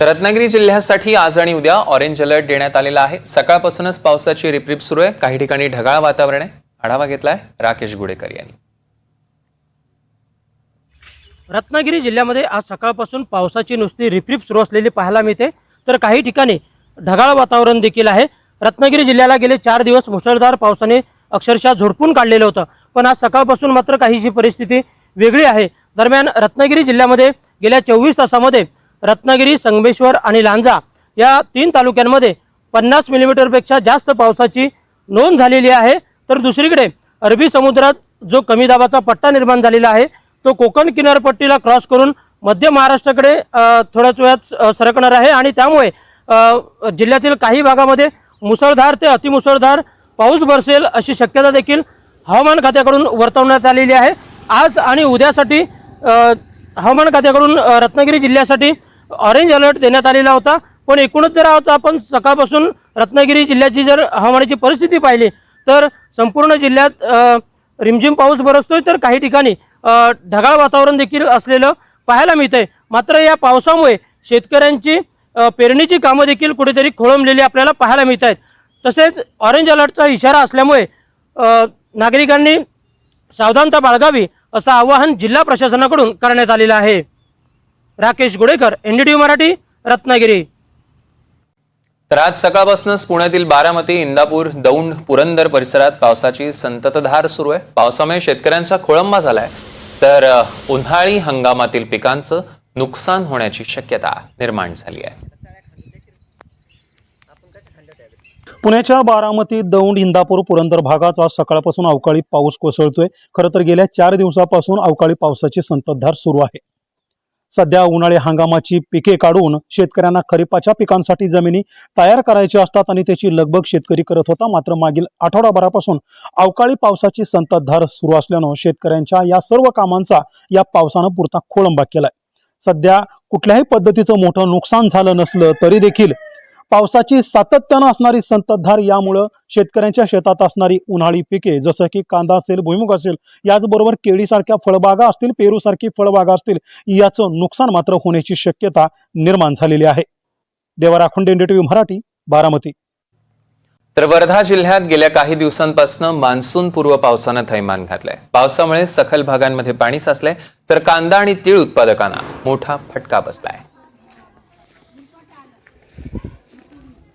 रत्नागिरी जिल्ह्यासाठी आज आणि उद्या ऑरेंज अलर्ट देण्यात आलेला आहे. सकाळपासूनच पावसाची रिपरिप सुरू आहे. काही ठिकाणी ढगाळ वातावरण आहे. आढावा घेतलाय राकेश गुडेकर यांनी. रत्नागिरी जिल्ह्यामध्ये आज सकाळपासून पावसाची नुसती रिपरिप सुरू असलेली पाहायला मिळते. तर काही ठिकाणी ढगाळ वातावरण देखील आहे. रत्नागिरी जिल्ह्याला गेले चार दिवस मुसळधार पावसाने अक्षरशः झोडपून काढलेलं होतं. पण आज सकाळपासून मात्र काहीशी परिस्थिती वेगळी आहे. दरम्यान रत्नागिरी जिल्ह्यामध्ये गेल्या चोवीस तासामध्ये रत्नागिरी संगमेश्वर आणि लांजा या तीन तालुक्यांमध्ये पन्नास मिलीमीटरपेक्षा जास्त पावसाची नोंद झालेली आहे. तर दुसरीकडे अरबी समुद्रात जो कमी दाबाचा पट्टा निर्माण झालेला आहे तो कोकण किनारपट्टीला क्रॉस करून मध्य महाराष्ट्राकडे थोड्याच वेळात सरकणार आहे आणि त्यामुळे जिल्ह्यातील काही भागामध्ये मुसळधार ते अतिमुसळधार पाऊस बरसेल अशी शक्यता देखील हवामान खात्याकडून वर्तवण्यात आलेली आहे. आज आणि उद्यासाठी हवामान खात्याकडून रत्नागिरी जिल्ह्यासाठी ऑरेंज अलर्ट देण्यात आलेला होता. पण एकूणच जर आता आपण सकाळपासून रत्नागिरी जिल्ह्याची जर हवामानाची परिस्थिती पाहिली तर संपूर्ण जिल्ह्यात रिमझिम पाऊस बरसतोय. तर काही ठिकाणी ढगाळ वातावरण देखील असलेलं पाहायला मिळतंय. मात्र या पावसामुळे शेतकऱ्यांची पेरणीची कामं देखील कुठेतरी खोळंबलेली आपल्याला पाहायला मिळत आहेत तसेच ऑरेंज अलर्टचा इशारा असल्यामुळे नागरिकांनी सावधानता बाळगावी असं आवाहन जिल्हा प्रशासनाकडून करण्यात आलेलं आहे. राकेश गुडेकर एनडीटी मराठी रत्नागिरी. तर आज सकाळपासूनच पुण्यातील बारामती इंदापूर दौंड पुरंदर परिसरात पावसाची संततधार सुरू आहे. पावसामुळे शेतकऱ्यांचा खोळंबा झालाय. तर उन्हाळी हंगामातील पिकांचं नुकसान होण्याची शक्यता निर्माण झाली आहे. पुण्याच्या बारामती दौंड इंदापूर पुरंदर भागात आज सकाळपासून अवकाळी पाऊस कोसळतोय. खरं तर गेल्या चार दिवसापासून अवकाळी पावसाची संततधार सुरू आहे. सध्या उन्हाळी हंगामाची पिके काढून शेतकऱ्यांना खरीपाच्या पिकांसाठी जमिनी तयार करायची असतात आणि त्याची लगबग शेतकरी करत होता. मात्र मागील आठवडाभरापासून अवकाळी पावसाची संततधार सुरू असल्यानं शेतकऱ्यांच्या या सर्व कामांचा या पावसानं पुरता खोळंबा केलाय. सध्या कुठल्याही पद्धतीचं मोठं नुकसान झालं नसलं तरी देखील पावसाची सातत्यानं असणारी संततधार यामुळं शेतकऱ्यांच्या शेतात असणारी उन्हाळी पिके जसं की कांदा असेल भुईमुग असेल याचबरोबर केळीसारख्या फळबागा असतील पेरूसारखी फळबागा असतील याचं नुकसान मात्र होण्याची शक्यता निर्माण झालेली आहे. देवा राखुंडे मराठी बारामती. तर वर्धा जिल्ह्यात गेल्या काही दिवसांपासून मान्सून पूर्व पावसानं थैमान घातलंय. पावसामुळे सखल भागांमध्ये पाणी साचलंय तर कांदा आणि तीळ उत्पादकांना मोठा फटका बसलाय.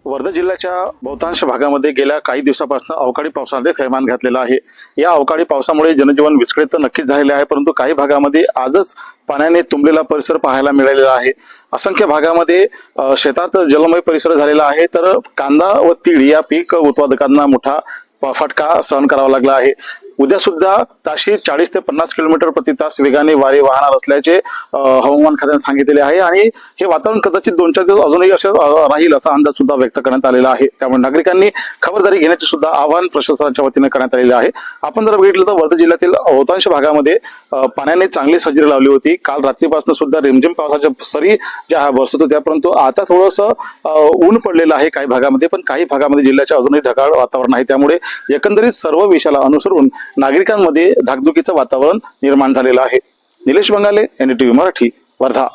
वर्धा जिल्ह्याच्या बहुतांश भागामध्ये गेल्या काही दिवसापासून अवकाळी पावसाने थैमान घातलेलं आहे. या अवकाळी पावसामुळे जनजीवन विस्कळीत तर नक्कीच झालेले आहे परंतु काही भागामध्ये आजच पाण्याने तुंबलेला परिसर पाहायला मिळालेला आहे. असंख्य भागामध्ये शेतात जलमय परिसर झालेला आहे तर कांदा व तीळ या पीक उत्पादकांना मोठा फटका सहन करावा लागला आहे. उद्या सुद्धा ताशी चाळीस ते पन्नास किलोमीटर प्रति तास वेगाने वारे वाहणार असल्याचे हवामान खात्याने सांगितलेले आहे आणि हे वातावरण कदाचित दोन चार दिवस अजूनही असे राहील असा अंदाज सुद्धा व्यक्त करण्यात आलेला आहे. त्यामुळे नागरिकांनी खबरदारी घेण्याचे सुद्धा आवाहन प्रशासनाच्या वतीने करण्यात आलेलं आहे. आपण जर बघितलं तर वर्धा जिल्ह्यातील बहुतांश भागामध्ये पाण्याने चांगली हजेरी लावली होती. काल रात्रीपासून सुद्धा रिमझिम पावसाच्या सरी ज्या बसत होत्या परंतु आता थोडंसं ऊन पडलेलं आहे काही भागामध्ये पण काही भागामध्ये जिल्ह्याच्या अजूनही ढगाळ वातावरण आहे. त्यामुळे एकंदरीत सर्व विषयाला अनुसरून नागरिकांमध्ये धाकधुकीचं वातावरण निर्माण झालेलं आहे. निलेश बंगाले एनटीव्ही मराठी वर्धा.